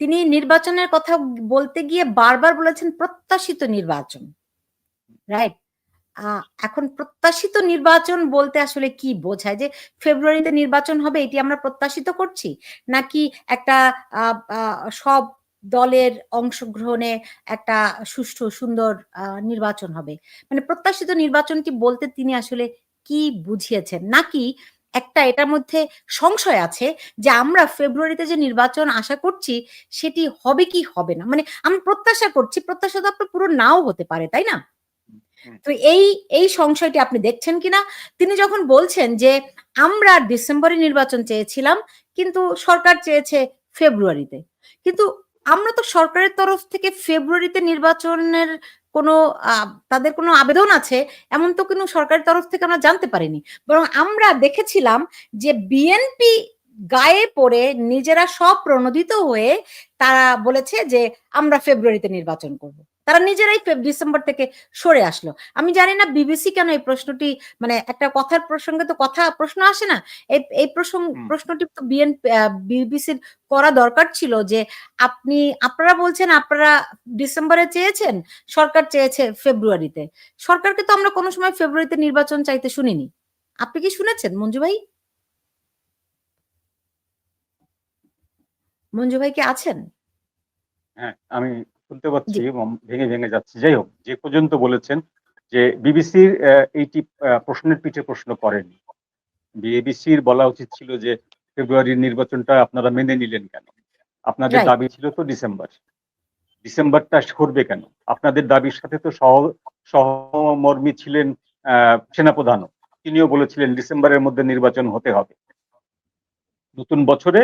তিনি নির্বাচনের কথা বলতে গিয়ে বারবার বলেছেন প্রত্যাশিত নির্বাচন রাইট এখন প্রত্যাশিত নির্বাচন বলতে আসলে কি বোঝায়? যে ফেব্রুয়ারিতে নির্বাচন হবে, এটি আমরা প্রত্যাশিত করছি? নাকি একটা সব দলের অংশগ্রহণে একটা সুষ্ঠু, সুন্দর নির্বাচন হবে? মানে প্রত্যাশিত নির্বাচনটি বলতে তিনি আসলে কি বুঝিয়েছেন? নাকি একটা এটার মধ্যে সংশয় আছে যে আমরা ফেব্রুয়ারিতে যে নির্বাচন আশা করছি সেটি হবে কি হবে না? মানে আমি প্রত্যাশা করছি প্রত্যাশা তো আপনার পুরো নাও হতে পারে তাই না? তো এই এই সংশয়টি আপনি দেখছেন কিনা? তিনি যখন বলছেন যে আমরা ডিসেম্বরে নির্বাচন চেয়েছিলাম কিন্তু সরকার চেয়েছে ফেব্রুয়ারিতে। কিন্তু আমরা তো সরকারের তরফ থেকে ফেব্রুয়ারিতে নির্বাচনের কোনো তাদের কোনো আবেদন আছে, এমন তো কোনো সরকারের তরফ থেকে আমরা জানতে পারিনি। বরং আমরা দেখেছিলাম যে বিএনপি গায়ে পড়ে নিজেরা সব প্রণোদিত হয়ে তারা বলেছে যে আমরা ফেব্রুয়ারিতে নির্বাচন করব। তারা নিজেরাই ডিসেম্বর থেকে সরে আসলো। আমি জানি না বিবিসি কেন এই প্রশ্নটি মানে একটা কথার প্রসঙ্গে তো কথা প্রশ্ন আসে না? এই এই প্রসঙ্গ প্রশ্নটি তো বিএন বিবিসির করা দরকার ছিল যে আপনি আপনারা বলছেন আপনারা ডিসেম্বরে চেয়েছেন সরকার চেয়েছে ফেব্রুয়ারিতে। সরকারকে তো আমরা কোনো সময় ফেব্রুয়ারিতে নির্বাচন চাইতে শুনিনি। আপনি কি শুনেছেন মঞ্জু ভাই? মঞ্জু ভাই কি আছেন? হ্যাঁ আমি শুনতে পাচ্ছি ভেঙে ভেঙে যাচ্ছে। যাই হোক যে পর্যন্ত বলেছেন যে বিবিসির এইটি প্রশ্নের পিঠে প্রশ্ন করেনি। বিবিসির বলা উচিত ছিল যে ফেব্রুয়ারির নির্বাচনটা আপনারা মেনে নিলেন কেন? আপনাদের দাবি ছিল তো ডিসেম্বর। ডিসেম্বরটা সরবে কেন? আপনাদের দাবির সাথে তো সহ সহমর্মী ছিলেন সেনাপ্রধানও। তিনিও বলেছিলেন ডিসেম্বরের মধ্যে নির্বাচন হতে হবে। নতুন বছরে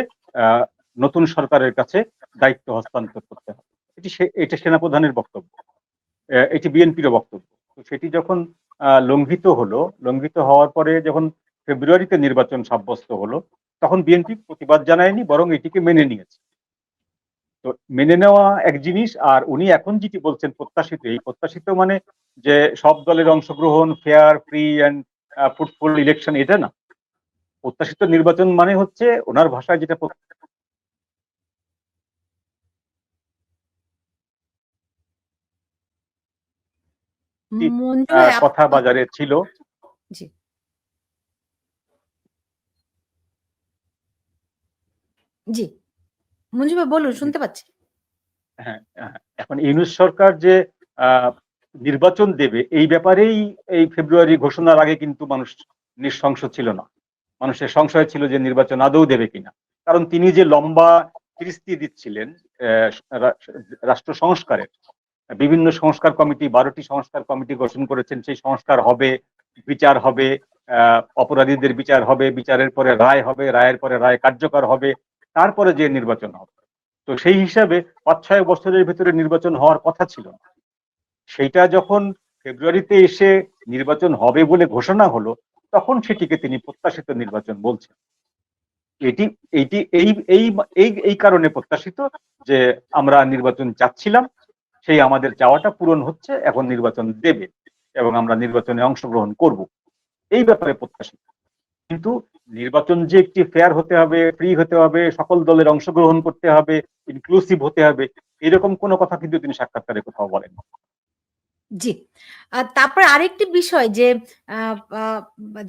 নতুন সরকারের কাছে দায়িত্ব হস্তান্তর করতে হবে। এটি এটা সেনাপ্রধানের বক্তব্য। এটি বিএনপিরও বক্তব্য। তো সেটি যখন লঙ্ঘিত হলো, লঙ্ঘিত হওয়ার পরে যখন ফেব্রুয়ারিতে নির্বাচন সাব্যস্ত হলো, তখন বিএনপি প্রতিবাদ জানায়নি, বরং এটিকে মেনে নিয়েছে। তো মেনে নেওয়া এক জিনিস, আর উনি এখন যেটি বলছেন প্রত্যাশিত, এই প্রত্যাশিত মানে যে সব দলের অংশগ্রহণ, fair, free and fruitful election, এটা না। প্রত্যাশিত নির্বাচন মানে হচ্ছে ওনার ভাষায় যেটা কথা বাজারে ছিল। জি। জি। মঞ্জু ভাই বলুন শুনতে পাচ্ছি। হ্যাঁ, হ্যাঁ এখন ইউনুস সরকার যে নির্বাচন দেবে এই ব্যাপারেই এই ফেব্রুয়ারি ঘোষণার আগে কিন্তু মানুষ নিঃশংস ছিল না। মানুষের সংশয় ছিল যে নির্বাচন আদৌ দেবে কিনা। কারণ তিনি যে লম্বা ফিরিস্তি দিচ্ছিলেন রাষ্ট্র সংস্কারের বিভিন্ন সংস্কার কমিটি, বারোটি সংস্কার কমিটি গঠন করেছেন। সেই সংস্কার হবে, বিচার হবে অপরাধীদের বিচার হবে, বিচারের পরে রায় হবে, রায়ের পরে রায় কার্যকর হবে, তারপরে যে নির্বাচন হবে। তো সেই হিসাবে পাঁচ, ছয় বছরের ভিতরে নির্বাচন হওয়ার কথা ছিল না। সেইটা যখন ফেব্রুয়ারিতে এসে নির্বাচন হবে বলে ঘোষণা হলো, তখন সেটিকে তিনি প্রত্যাশিত নির্বাচন বলছেন। এটি এইটি এই এই এই কারণে প্রত্যাশিত যে আমরা নির্বাচন চাচ্ছিলাম সেই আমাদের চাওয়াটা পূরণ হচ্ছে, এখন নির্বাচন দেবে এবং আমরা নির্বাচনে অংশগ্রহণ করব। এই ব্যাপারে প্রত্যাশিত। কিন্তু নির্বাচন যে একটি ফেয়ার হতে হবে ফ্রি হতে হবে, সকল দলের অংশগ্রহণ করতে হবে ইনক্লুসিভ হতে হবে, এরকম কোনো কথা কিন্তু তিনি সাক্ষাৎকারে কোথাও বলেন জি। তারপর আরেকটি বিষয় যে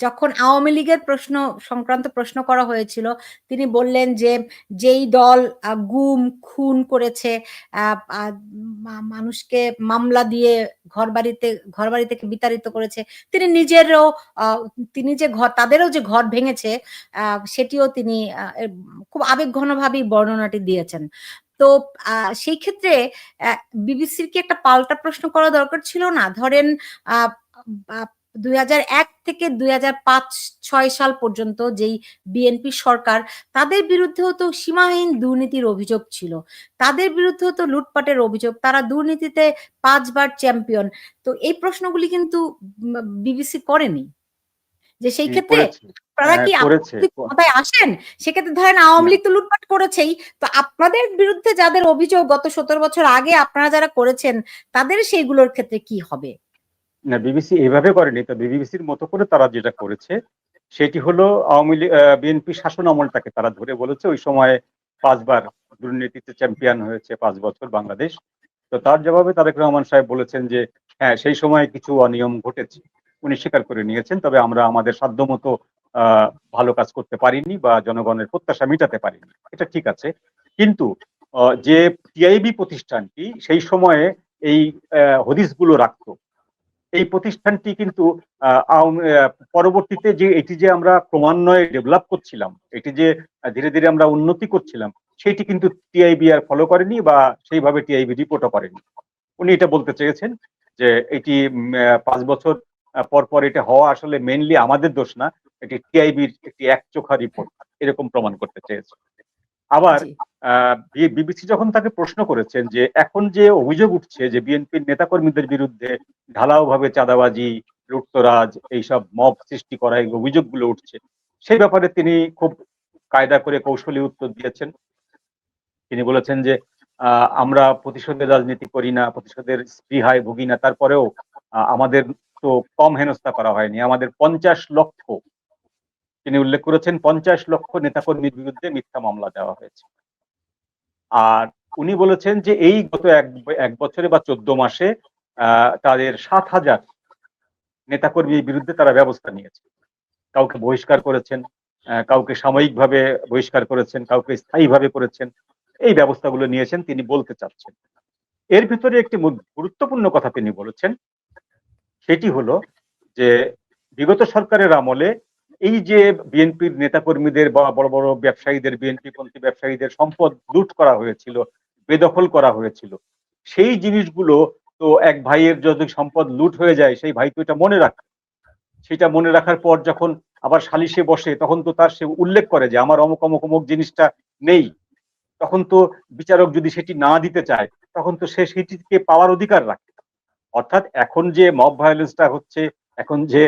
যখন আওয়ামী লীগের প্রশ্ন, সংক্রান্ত প্রশ্ন করা হয়েছিল, তিনি বললেন যে, যেই দল গুম, খুন করেছে মানুষকে মামলা দিয়ে ঘর বাড়িতে ঘর বাড়ি থেকে বিতাড়িত করেছে, তিনি নিজেরও তিনি যে ঘর, তাদেরও যে ঘর ভেঙেছে সেটিও তিনি খুব আবেগঘনভাবেই বর্ণনাটি দিয়েছেন। তো সেই ক্ষেত্রে বিবিসির কি একটা পাল্টা প্রশ্ন করা দরকার ছিল না? ধরেন দুই হাজার এক থেকে দুই সাল পর্যন্ত যেই বিএনপি সরকার, তাদের বিরুদ্ধেও তো সীমাহীন দুর্নীতির অভিযোগ ছিল। তাদের বিরুদ্ধেও তো লুটপাটের অভিযোগ। তারা দুর্নীতিতে পাঁচবার চ্যাম্পিয়ন। তো এই প্রশ্নগুলি কিন্তু বিবিসি করেনি। যে সেই ক্ষেত্রে আপনারা কি হ্যাঁ, ক্ষমতায় আসেন সেক্ষেত্রে ধরেন আওয়ামী লীগ তো লুটপাট করেছেই। তো আপনাদের বিরুদ্ধে যাদের অভিযোগ গত সতেরো বছর আগে আপনারা যারা করেছেন তাদের সেইগুলোর ক্ষেত্রে কি হবে? না বিবিসি এইভাবে করেনি। তো বিবিসির মতো করে তারা যেটা করেছে সেটি হলো আওয়ামী লীগ বিএনপি শাসন আমলটাকে তারা ধরে বলেছে। ওই সময় পাঁচবার দুর্নীতিতে চ্যাম্পিয়ন হয়েছে পাঁচ বছর বাংলাদেশ। তো তার জবাবে তারেক রহমান সাহেব বলেছেন যে হ্যাঁ সেই সময় কিছু অনিয়ম ঘটেছে। উনি স্বীকার করে নিয়েছেন, তবে আমরা আমাদের সাধ্যমতো ভালো কাজ করতে পারিনি বা জনগণের প্রত্যাশা মেটাতে পারিনি। এটা ঠিক আছে। কিন্তু যে টিআইবি প্রতিষ্ঠানটি সেই সময়ে এই হদিসগুলো রাখতো। এই প্রতিষ্ঠানটি কিন্তু পরবর্তীতে যে এটি যে আমরা ক্রমান্বয়ে ডেভেলপ করছিলাম, এটি যে ধীরে ধীরে আমরা উন্নতি করছিলাম, সেটি কিন্তু টিআইবি আর ফলো করেনি বা সেইভাবে টিআইবি রিপোর্টও করেনি। উনি এটা বলতে চেয়েছেন যে এটি পাঁচ বছর আহ, পর পর এটা হওয়া আসলে মেনলি আমাদের দোষ না এটি টিআইবির একটি একচোখা রিপোর্ট এরকম প্রমাণ করতে চেয়েছে। আবার বিবিসি যখন তাকে প্রশ্ন করেছেন যে এখন যে অভিযোগ উঠছে যে বিএনপির নেতাকর্মীদের বিরুদ্ধে ঢালাও ভাবে চাঁদাবাজি লুটতরাজ এইসব মব সৃষ্টি করা এই অভিযোগগুলো উঠছে সেই ব্যাপারে তিনি খুব কায়দা করে কৌশলী উত্তর দিয়েছেন। তিনি বলেছেন যে আহ, আমরা প্রতিশোধের রাজনীতি করি না প্রতিশোধের স্পৃহায় ভুগি না তারপরেও আমাদের কম হেনস্থা করা হয়নি। আমাদের পঞ্চাশ লক্ষ, তিনি উল্লেখ করেছেন, পঞ্চাশ লক্ষ নেতাকর্মীর বিরুদ্ধে মিথ্যা মামলা দেওয়া হয়েছে। আর উনি বলেছেন যে এই গত এক বছরে বা চোদ্দ মাসে তাদের সাত হাজার নেতাকর্মীর বিরুদ্ধে তারা ব্যবস্থা নিয়েছে। কাউকে বহিষ্কার করেছেন কাউকে সাময়িকভাবে বহিষ্কার করেছেন, কাউকে স্থায়ীভাবে করেছেন, এই ব্যবস্থাগুলো নিয়েছেন, তিনি বলতে চাচ্ছেন। এর ভিতরে একটি গুরুত্বপূর্ণ কথা তিনি বলেছেন সেটি হলো যে বিগত সরকারের আমলে এই যে বিএনপির নেতাকর্মীদের বা বড় বড় ব্যবসায়ীদের বিএনপি পন্থী ব্যবসায়ীদের সম্পদ লুট করা হয়েছিল, বেদখল করা হয়েছিল, সেই জিনিসগুলো তো এক ভাইয়ের যদি সম্পদ লুট হয়ে যায়, সেই ভাই তো এটা মনে রাখে। সেটা মনে রাখার পর যখন আবার সালিশে বসে, তখন তো তার সে উল্লেখ করে যে আমার অমুক অমুক অমুক জিনিসটা নেই। তখন তো বিচারক যদি সেটি না দিতে চায়, তখন তো সে সেটিকে পাওয়ার অধিকার রাখে। অর্থাৎ এখন যে মব ভায়োলেন্সটা হচ্ছে, এখন যে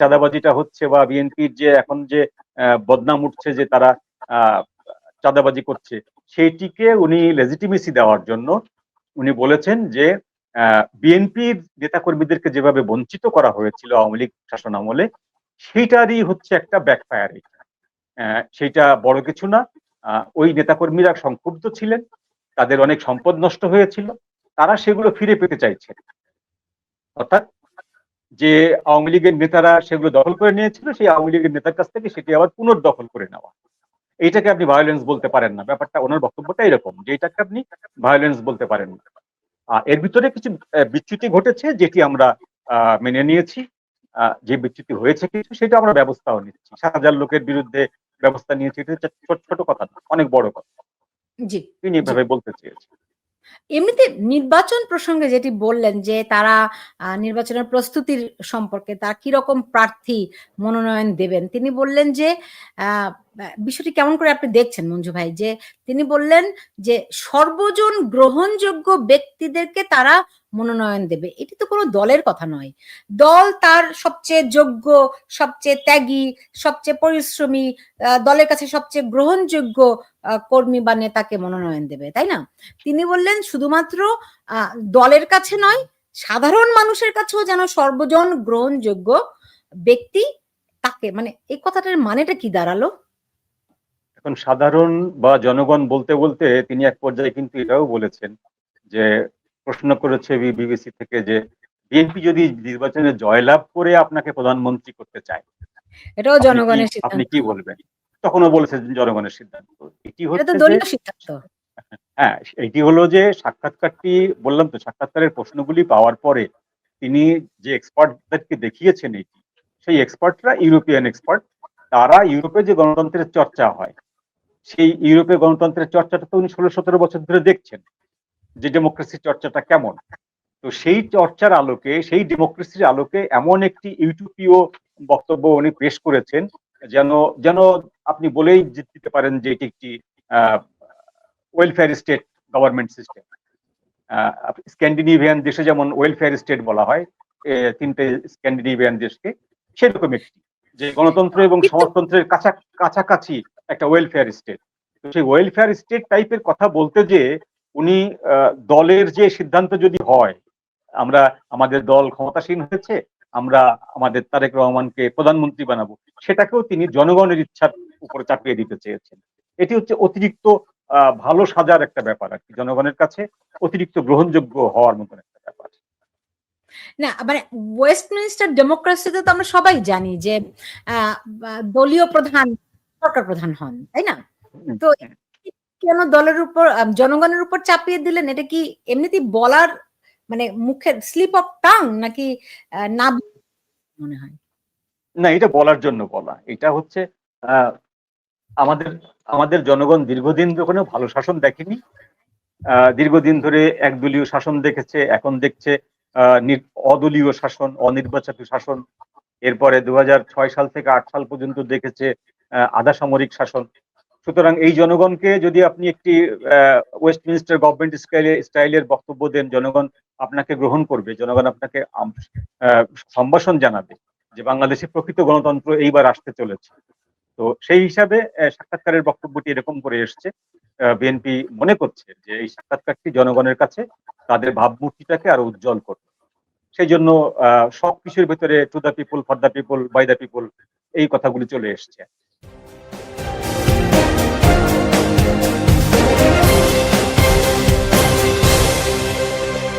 চাঁদাবাজিটা হচ্ছে বা বিএনপির যে এখন যে বদনাম উঠছে যে তারা চাঁদাবাজি করছে, সেইটিকে উনি লেজিটিমেসি দেওয়ার জন্য উনি বলেছেন যে বিএনপির নেতাকর্মীদেরকে যেভাবে বঞ্চিত করা হয়েছিল আওয়ামী লীগ শাসন আমলে, সেইটারই হচ্ছে একটা ব্যাকফায়ার সেইটা বড় কিছু না। ওই নেতাকর্মীরা সংক্ষুব্ধ ছিলেন, তাদের অনেক সম্পদ নষ্ট হয়েছিল, তারা সেগুলো ফিরে পেতে চাইছে। অর্থাৎ যে আওয়ামী লীগের নেতারা সেগুলো দখল করে নিয়েছিল সেই আওয়ামী লীগের নেতার কাছ থেকে সেটি আবার পুনর্দখল করে নেওয়া। এইটাকে আপনি ভায়োলেন্স বলতে পারেন না। ব্যাপারটা ওনার বক্তব্যটা এরকম যে এটাকে আপনি ভায়োলেন্স বলতে পারেন না। আহ, এর ভিতরে কিছু বিচ্যুতি ঘটেছে যেটি আমরা মেনে নিয়েছি। আহ, যে বিচ্যুতি হয়েছে কিছু সেটা আমরা ব্যবস্থাও নিচ্ছি। সাত হাজার লোকের বিরুদ্ধে ব্যবস্থা নিয়েছি এটা হচ্ছে ছোট ছোট কথা অনেক বড় কথা। তিনি এভাবে বলতে চেয়েছেন। এমনিতে নির্বাচন প্রসঙ্গে যেটি বললেন যে তারা নির্বাচনের প্রস্তুতির সম্পর্কে তার কীরকম প্রার্থী মনোনয়ন দেবেন, তিনি বললেন যে বিষয়টি কেমন করে আপনি দেখছেন মঞ্জু ভাই? যে তিনি বললেন যে সর্বজন গ্রহণযোগ্য ব্যক্তিদেরকে তারা মনোনয়ন দেবে। এটি তো কোনো দলের কথা নয়। দল তার সবচেয়ে যোগ্য, সবচেয়ে ত্যাগী, সবচেয়ে পরিশ্রমী দলের কাছে সবচেয়ে গ্রহণযোগ্য কর্মী বা নেতাকে মনোনয়ন দেবে তাই না? তিনি বললেন শুধুমাত্র দলের কাছে নয় সাধারণ মানুষের কাছেও যেন সর্বজন গ্রহণযোগ্য ব্যক্তি তাকে। মানে এই কথাটার মানেটা কি দাঁড়াল? এখন সাধারণ বা জনগণ বলতে বলতে তিনি এক পর্যায়ে কিন্তু এটাও বলেছেন যে প্রশ্ন করেছে বিবিসি থেকে যে বিএনপি যদি নির্বাচনে জয়লাভ করে আপনাকে প্রধানমন্ত্রী করতে চায় এটাও জনগণের আপনি কি বলবেন? তখনও বলেছেন জনগণের সিদ্ধান্ত। এটি হচ্ছে হ্যাঁ এটি হলো যে সাক্ষাৎকারটি বললাম তো সাক্ষাৎকারের প্রশ্নগুলি পাওয়ার পরে তিনি যে এক্সপার্টদেরকে দেখিয়েছেন এটি সেই এক্সপার্টরা ইউরোপিয়ান এক্সপার্ট তারা ইউরোপে যে গণতন্ত্রের চর্চা হয় সেই ইউরোপে গণতন্ত্রের চর্চাটা তো উনি ষোলো সতেরো বছর ধরে দেখছেন যে ডেমোক্রেসির চর্চাটা কেমন। তো সেই চর্চার আলোকে সেই ডেমোক্রেসির আলোকে এমন একটি ইউটোপীয় বক্তব্য উনি পেশ করেছেন যেন যেন আপনি বলেই দিতে পারেন যে এটি একটি welfare state government system Scandinavian দেশে যেমন ওয়েলফেয়ার স্টেট বলা হয় তিনটে স্ক্যান্ডিনেভিয়ান দেশকে সেরকম একটি। যে গণতন্ত্র এবং সমাজতন্ত্রের কাছা কাছাকাছি একটা ওয়েলফেয়ার স্টেট তো সেই ওয়েলফেয়ার স্টেট টাইপের কথা বলতে যে উনি দলের যে সিদ্ধান্ত যদি হয় আমরা আমাদের দল ক্ষমতাসীন হয়েছে আমরা আমাদের তারেক রহমানকে প্রধানমন্ত্রী বানাবো সেটাকেও তিনি জনগণের ইচ্ছার উপরে চাপিয়ে দিতে চেয়েছেন। এটি হচ্ছে অতিরিক্ত ভালো সাজার একটা ব্যাপার আর কি জনগণের কাছে অতিরিক্ত গ্রহণযোগ্য হওয়ার মতন একটা ব্যাপার। না মানে ওয়েস্টমিনিস্টার ডেমোক্রেসিতে তো আমরা সবাই জানি যে আহ, দলীয় প্রধান সরকার প্রধান হন তাই না? তো কেন দলের উপর জনগণের উপর চাপিয়ে দিলেন? এটা কি এমনিতেই বলার মানে মুখের স্লিপ অফ টাং নাকি না মনে হয়? না, এটা বলার জন্য বলা। এটা হচ্ছে আমাদের আমাদের জনগণ দীর্ঘদিন ওখানে ভালো শাসন দেখেনি। দীর্ঘদিন ধরে একদলীয় শাসন দেখেছে, এখন দেখছে অদলীয় শাসন, অনির্বাচিত শাসন। এরপরে দু ছয় সাল থেকে আট সাল পর্যন্ত দেখেছে আধা সামরিক শাসন। সুতরাং এই জনগণকে যদি আপনি একটি ওয়েস্টমিনিস্টার গভর্নমেন্ট স্টাইলে স্টাইলের বক্তব্য দেন, জনগণ আপনাকে গ্রহণ করবে। জনগণ আপনাকে সম্ভাষণ জানাবে যে বাংলাদেশে প্রকৃত গণতন্ত্র এইবার আসতে চলেছে। তো সেই হিসাবে সাক্ষাৎকারের বক্তব্যটি এরকম করে এসছে। বিএনপি মনে করছে যে এই সাক্ষাৎকারটি জনগণের কাছে তাদের ভাবমূর্তিটাকে আরও উজ্জ্বল করবে। সেই জন্য সব কিছুর ভেতরে to the people for the people by the people এই কথাগুলি চলে এসছে।